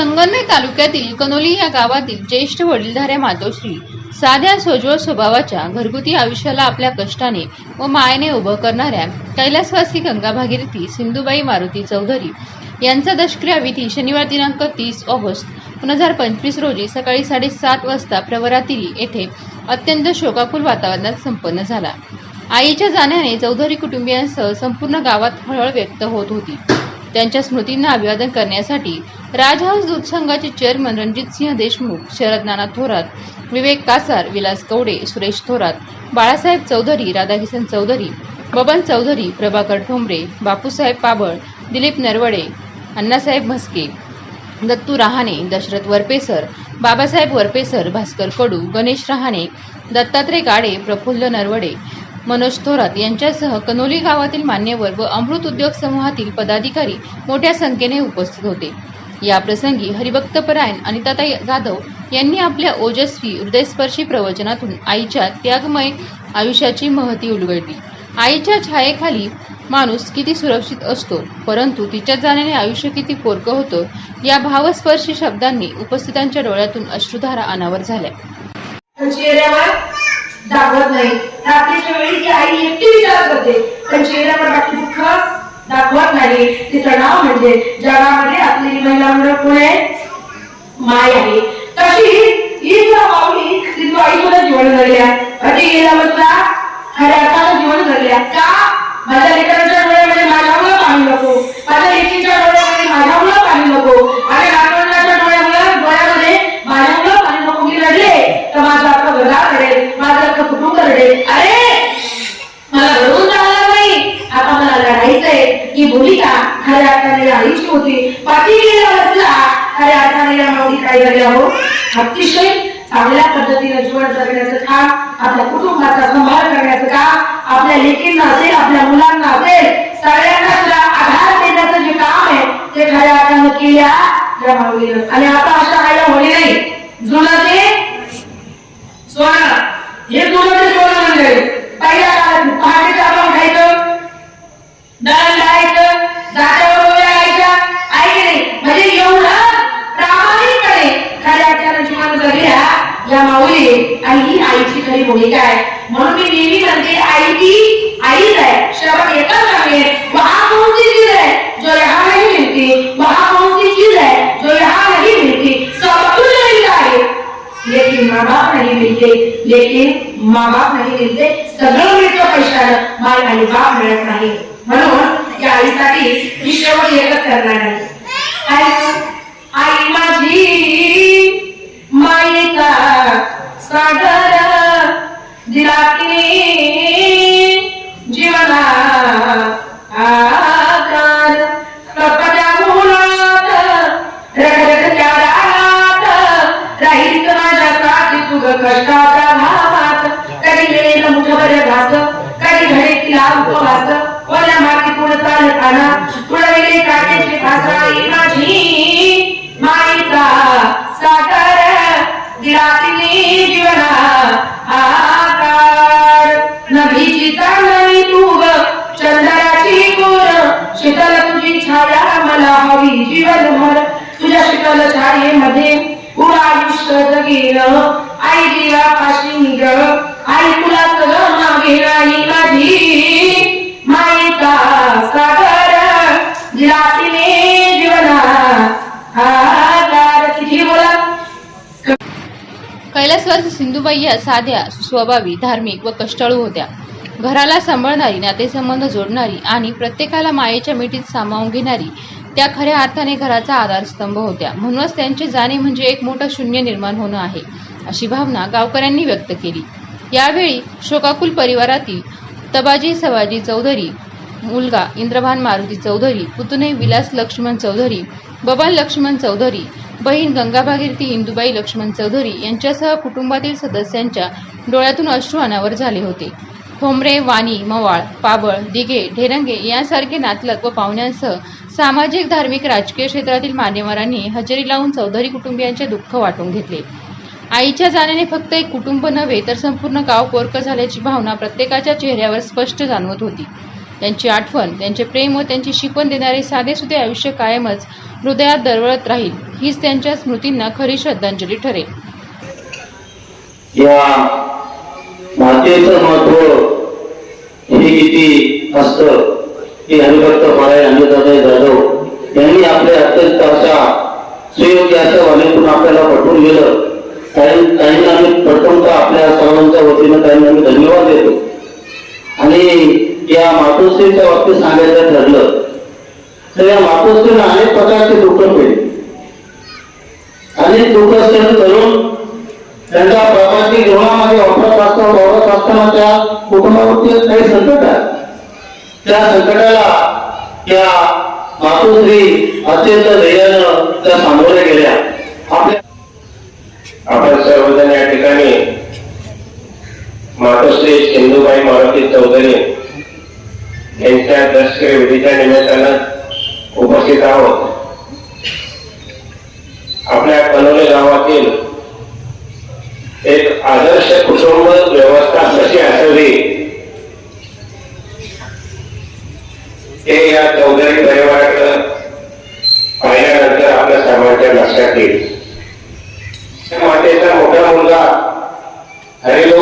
संगमनेर तालुक्यातील कनोली या गावातील ज्येष्ठ वडीलधाऱ्या मातोश्री साध्या सोज्वळ स्वभावाच्या घरगुती आयुष्याला आपल्या कष्टाने व मायेने उभं करणाऱ्या कैलासवासी गंगा भागीरथी सिंधुबाई मारुती चौधरी यांचा दशक्रियाविधी शनिवार दिनांक तीस ऑगस्ट दोन हजार पंचवीस रोजी सकाळी साडेसात वाजता प्रवरातिरी येथे अत्यंत शोकाकुल वातावरणात संपन्न झाला. आईच्या जाण्याने चौधरी कुटुंबियांसह संपूर्ण गावात हळहळ व्यक्त होत होती. त्यांच्या स्मृतींना अभिवादन करण्यासाठी राजहंस दूध संघाचे चेअरमन रणजित सिंह देशमुख शरद नाना थोरात विवेक कासार विलास कवडे सुरेश थोरात बाळासाहेब चौधरी राधाकिशन चौधरी बबन चौधरी प्रभाकर ठोंबरे बापूसाहेब पाबळ दिलीप नरवडे अण्णासाहेब म्हस्के दत्तू रहाणे दशरथ वरपेसर बाबासाहेब वरपेसर भास्कर कडू गणेश रहाणे दत्तात्रय गाडे प्रफुल्ल नरवडे मनोज थोरात यांच्यासह कनोली गावातील मान्यवर व अमृत उद्योग समूहातील पदाधिकारी मोठ्या संख्येने उपस्थित होते. याप्रसंगी हरिभक्तपरायण अनिताताई जाधव यांनी आपल्या ओजस्वी हृदयस्पर्शी प्रवचनातून आईच्या त्यागमय आयुष्याची महती उलगडली. आईच्या छायेखाली माणूस किती सुरक्षित असतो परंतु तिच्या जाण्याने आयुष्य किती पोरकं होतं या भावस्पर्शी शब्दांनी उपस्थितांच्या डोळ्यातून अश्रुधारा अनावर झाल्या. रात्रीच्या वेळी ती आई एकटी विचार करते पण चेहऱ्यावर बाकी दुःख दाखवत नाही. तिचं नाव म्हणजे जगामध्ये आपली महिला मंडळ कोण आहे? माय आहे. तशी ही जर माऊली सिंधू आईसोबत जीवन जगल्या अति गेला बसला. खऱ्या अर्थानं जीवन जगल्या का? माझ्या लेकरांच्या वेळेमध्ये माझ्या मुलं पाणी नको. या माऊली आणि ही आईची खरी भूमिका आहे. म्हणून मी नेहमी म्हणते आई की आईच आहे. शब्द एकच आहे. वहा कौन सी चीज है जो यहाँ नहीं मिलती वहा कौन सी चीज है जो यहाँ नहीं मिलती सब कुछ मिलता है लेकिन माँ बाप नहीं मिलते लेकिन माँ बाप नाही मिलते सगळं मिळतं पैशानं. माय आणि बाप मिळत नाही. म्हणून या आईसाठी मी शेवट एकच करणार आहे. घडे तिला कैलासवासी सिंधुबाई या साध्या स्वभावी धार्मिक व कष्टाळू होत्या. घराला सांभाळणारी नातेसंबंध जोडणारी आणि प्रत्येकाला मायेच्या मिठीत सामावून घेणारी त्या खऱ्या अर्थाने घराचा आधारस्तंभ होत्या. म्हणूनच त्यांचे जाणे म्हणजे एक मोठं शून्य निर्माण होणं आहे अशी भावना गावकऱ्यांनी व्यक्त केली. यावेळी शोकाकुल परिवारातील तबाजी सवाजी चौधरी मुलगा इंद्रभान मारुती चौधरी पुतणे विलास लक्ष्मण चौधरी बबन लक्ष्मण चौधरी बहीण गंगाभागीरथी इंदुबाई लक्ष्मण चौधरी यांच्यासह कुटुंबातील सदस्यांच्या डोळ्यातून अश्रू अनावर झाले होते. ठोंबरे वाणी मवाळ पाबळ दिघे ढेरंगे यांसारखे नातलग व पाहुण्यांसह सामाजिक धार्मिक राजकीय क्षेत्रातील मान्यवरांनी हजेरी लावून चौधरी कुटुंबियांचे दुःख वाटून घेतले. आईच्या जाण्याने फक्त एक कुटुंब नव्हे तर संपूर्ण गाव पोरकं झाल्याची भावना प्रत्येकाच्या चेहऱ्यावर स्पष्ट जाणवत होती. त्यांची आठवण त्यांचे प्रेम व त्यांची शिकवण देणारे साधेसुधे आयुष्य कायमच हृदयात दरवळत राहील हीच त्यांच्या स्मृतींना खरी श्रद्धांजली ठरेल. या मातेचं महत्त्व हे किती असतं की हरिभक्त महाराज अनिलदादा जाधव यांनी आपल्या अत्यंत अशा सुयोग्य अशा वाणीतून आपल्याला पटवून गेलं काही काही आम्ही प्रथमतः आपल्या सर्वांच्या वतीनं काही आम्ही धन्यवाद देतो. आणि या मातोश्रीच्या बाबतीत सांगायचं ठरलं तर या मातोश्रीनं अनेक प्रकारचे दुःख पेले अनेक दुःख सहन करून त्यांच्या प्रवासी जीवनामध्ये वापरत असताना वावरत असताना त्या कुटुंबावरती काही संकट आहे त्या संकटाला त्या मातोश्री अत्यंत धैर्यानं त्या सामोऱ्या गेल्या. आपल्या आपण सर्वजण या ठिकाणी मातोश्री सिंधुबाई मारुती चौधरी यांच्या दशके विधीच्या निमित्तानं उपस्थित आहोत. आपल्या कनोली गावातील एक आदर्श कुटुंब व्यवस्था कशी असावी? हे या चौधरी परिवाराकडे पाहिल्यानंतर आपल्या सर्वांच्या लक्षात येईल. मातेचा मोठा मुलगा हरिलो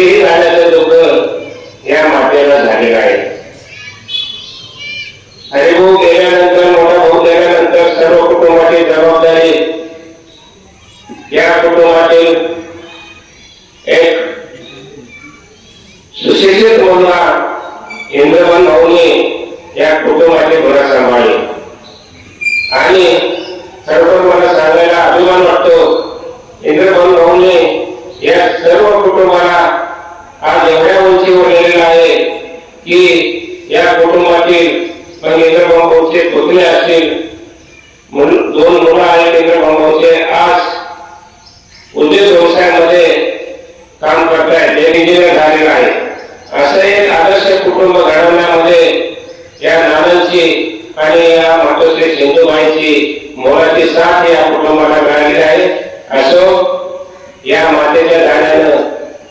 म्हणजे कधीही दुःख या मातेला झालेलं आहे हरिभाऊ गेल्यानंतर मोठा भाऊ गेल्यानंतर सर्व कुटुंबाची जबाबदारी या कुटुंबातील एक सुशिक्षित मुलगा इंद्रवन भाऊने या कुटुंबाचे भरा सांभाळले. आणि खरोखर मला सांगायला अभिमान वाटतो इंद्रभाऊ भाऊने या सर्व कुटुंबाला आज एवढ्या उंचीवर गेलेला आहे की या कुटुंबातील म्हणजे इंद्रभाऊ पुतले असतील. दोन मुलं आहेत इंद्रभाऊ आज उद्योग व्यवसायामध्ये काम करतायत जे इंजिनियर झालेलं आहे असं एक आदर्श कुटुंब घडवण्यामध्ये या नानांची आणि या मातोश्री सिंधुबाईंची मोलाची साथ या कुटुंबाला मिळालेली आहे. असो या मातेच्या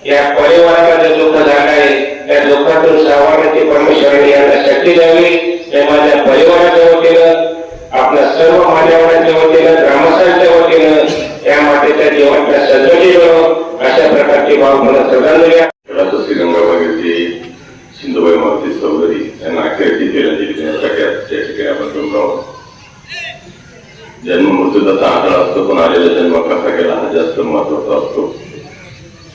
या परिवाराला जे दुःख झालं आहे. त्या दुःखातून सावरण्याची परमेश्वरांनी यांना शक्ती द्यावी. हे माझ्या परिवाराच्या वतीनं आपल्या सर्व मान्यवरांच्या वतीनं ग्रामस्थांच्या वतीनं या मातेच्या जीवनाच्या सद्गती मिळो अशा प्रकारची भाव मला श्रद्धांजली आहे. सिंधुबाई मारुती चौधरी यांना अखेरची तिरंजली देण्यासाठी त्या ठिकाणी आपण जमलो जन्म मृत्यूचा आधार असतो पण आलेला जन्म कसा केला हा जास्त महत्त्वाचा असतो.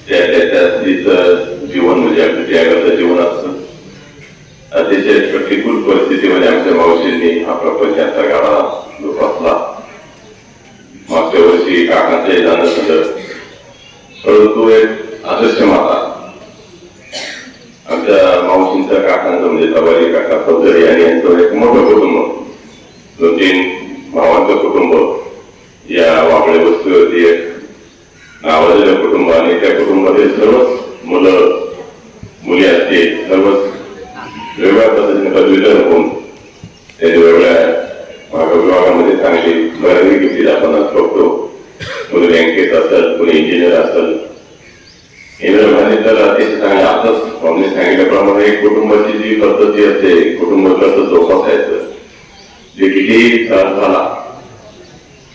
त्या त्या- स्त्रीचं जीवन म्हणजे अगदी त्यागाचं जीवन असतं. अतिशय प्रतिकूल परिस्थितीमध्ये आमच्या मावशींनी हा प्रपंच यांचा गाडा जोपासला मागच्या वर्षी काकांचे जाणं झालं परंतु एक आदर्श माता. आमच्या मावशींच्या काकांचं म्हणजे तबारी काका चौधरी आणि यांचं एक मोठं कुटुंब. दोन तीन भावांचं कुटुंब. या वाबळे वस्तीवरती एक आवडलेल्या कुटुंब आणि त्या कुटुंबातील सर्वच मुलं मुली असतील सर्वच वेगळ्या पद्धतीने पदवीधर होऊन त्यांनी वेगवेगळ्या भाग- विभागामध्ये चांगली बऱ्यापैकी घेतली आपण बघतो कोणी बँकेत असेल कोणी इंजिनियर असेल. इंद्रभाने तर अतिशय चांगले आताच स्वामी सांगितल्याप्रमाणे कुटुंबाची जी पद्धती असते कुटुंब कसं जोपासायचं जे कितीही त्रास झाला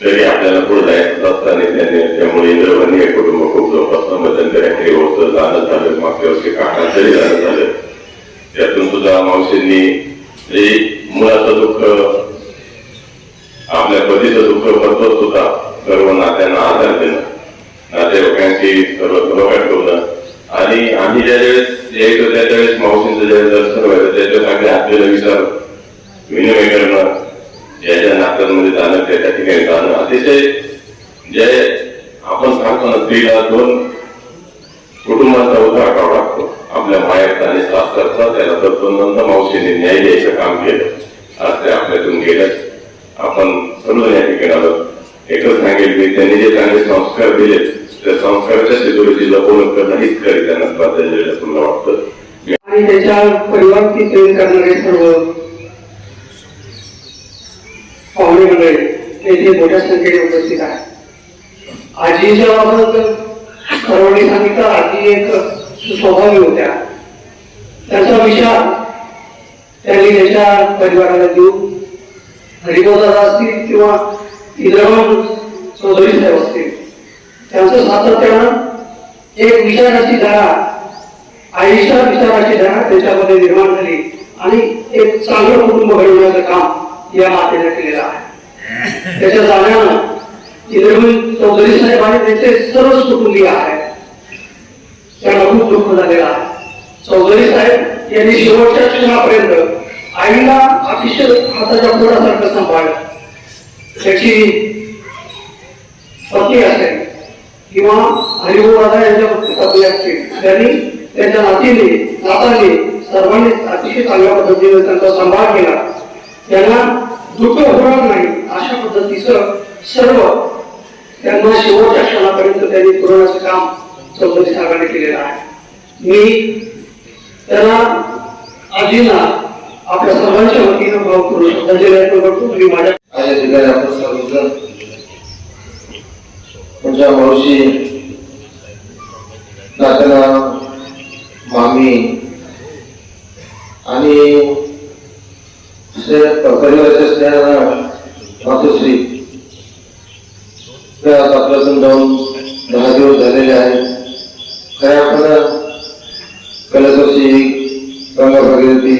तरी आपल्याला पुढे जायचं असताना झालं झालं मागच्या काका जरी झालं झालं त्यातून सुद्धा मावशींनी मुलाचं दुःख आपल्या पतीचं दुःख पत्वत सुद्धा सर्व नात्यांना आधार देणं नातेवाईकांची सर्व सहभाग ठेवणं आणि आम्ही ज्या वेळेस यायचो त्या त्यावेळेस मावशींचं ज्यावेळेस दर्शन व्हायचं त्याच्यात आम्ही आपल्याला विचार विनिमय करणं ज्या ज्या नात्यांमध्ये जाणं त्या त्या ठिकाणी जाणं. अतिशय जे आपण सांगतो ना स्त्रीला दोन कुटुंबाचा उद्धार करावा लागतो. आपल्या मायाचा आणि साथ करता त्याला तत्वनंद मावशीने न्याय द्यायचं काम केलं. आज ते आपल्यातून गेलं आपण सर्व या ठिकाणी आलो. एकच सांगेल की त्यांनी जे चांगले संस्कार दिले त्या संस्काराच्या शिदोरीची लपवणूक करणं हीच खरी त्यांना श्रद्धांजली असं मला वाटतं. आणि त्याच्या परिवाराची प्रेम करणारे सर्व पाहुणे मंडळी ते मोठ्या संख्येने उपस्थित आहे आजीच्या बाबत सर्वांनी सांगितलं आजी एक स्वभावी होत्या. त्याचा विचार त्यांनी त्याच्या परिवाराला देऊ हरिभाऊदादा असतील किंवा इंद्रमण चौधरी साहेब असतील त्यांचं सातत्यानं एक विचाराची धारा आईच्या विचाराची धारा त्याच्यामध्ये निर्माण झाली आणि एक चांगलं कुटुंब घडवण्याचं काम या मातेने केलेलं आहे. त्याच्या जाण्यानं इंद्रमिल चौधरी साहेब आणि त्यांचे सर्वच कुटुंबीय आहेत. त्यांना खूप दुःख चौधरी साहेब यांनी शेवटच्या क्षणापर्यंत आईला अतिशय हाताच्या पोटासारखं सांभाळलं. त्याची पत्नी असेल किंवा हरिभाऊ राधा यांच्या पत्नी असतील त्यांनी त्यांच्या नातीने नाताने सर्वांनी अतिशय चांगल्या पद्धतीने त्यांचा सांभाळ केला. त्यांना दुःख होणार नाही अशा पद्धतीचं सर्व त्यांना शेवटच्या क्षणापर्यंत त्यांनी पुरवण्याचं काम चौधरी साहेबांनी केलेलं आहे. मी त्याला आजीला आपल्या सर्वांच्या वतीनं भावपूर्ण श्रद्धांजली अर्पण करतो मी माझ्या आपण सर्वजण तुमच्या मावशी दादा मामी आणि परिवाराच्या स्नेहानं मातोश्री. ते आपल्यातून जाऊन दहा दिवस झालेले आहेत. खऱ्या अर्थानं कलकशी गंगा भागीरथी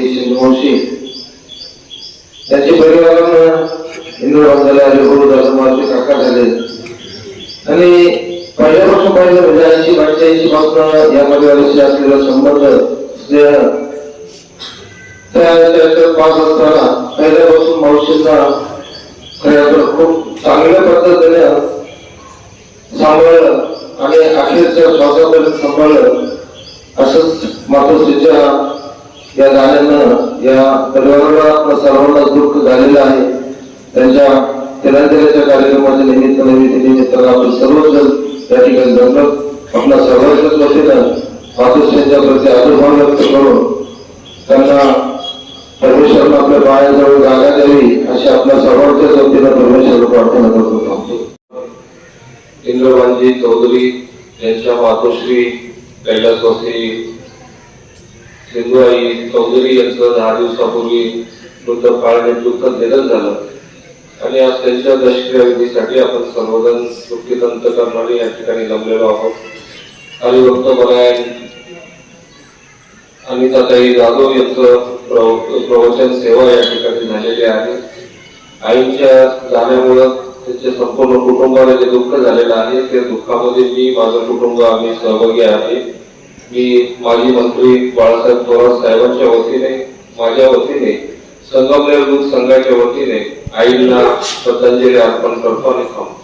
परिवारानं हिंदू झाले हरिभाऊ झालं माझे काका झाले. आणि पहिल्यापासून पाहिलं म्हणजे ऐंशी पंच्याऐंशी पासून या परिवाराशी असलेला संबंध स्नेह त्या पाच असताना पहिल्यापासून मावशींना खऱ्या खूप चांगल्या पद्धतीने सांभाळलं आणि अखेरच्या श्वासापर्यंत सांभाळलं असंच मातोश्रीच्या या गाण्यानं या परिवाराला आपल्या सर्वांना दुःख झालेलं आहे. त्यांच्या तिरंदाच्या कार्यक्रमाच्या निमित्ताने निमित्तानं आपण सर्वजण या ठिकाणी जमलं आपल्या सर्वांच्याच वतीनं मातोश्रीच्या प्रती आदरभाव व्यक्त करून त्यांना परमेश्वरनं आपल्या पायाजवळ जागा द्यावी अशी आपल्या सर्वांच्याच वतीनं परमेश्वर प्रार्थना करतो. होतो इंद्रवानजी चौधरी यांच्या मातोश्री कैलासवासी सिंधुआई चौधरी यांचं दहा दिवसापूर्वी मृत काळाने दुःखद निधन झालं. आणि आज त्यांच्या दशक्रियाविधीसाठी आपण सर्वजण दुःखित करणारे या ठिकाणी जमलेलो आहोत. आणि हरिभक्त बनायन अनिताताई जाधव यांचं प्रव- प्रवचन सेवा या ठिकाणी झालेली आहे. आईच्या जाण्यामुळं त्याचे संपूर्ण कुटुंबाला जे दुःख झालेलं आहे त्या दुःखामध्ये मी माझं कुटुंब आम्ही सहभागी आहे. मी माजी मंत्री बाळासाहेब थोरात साहेबांच्या वतीने माझ्या वतीने संगमनेर दूध संघाच्या वतीने आईंना श्रद्धांजली अर्पण करतो आणि थांबतो.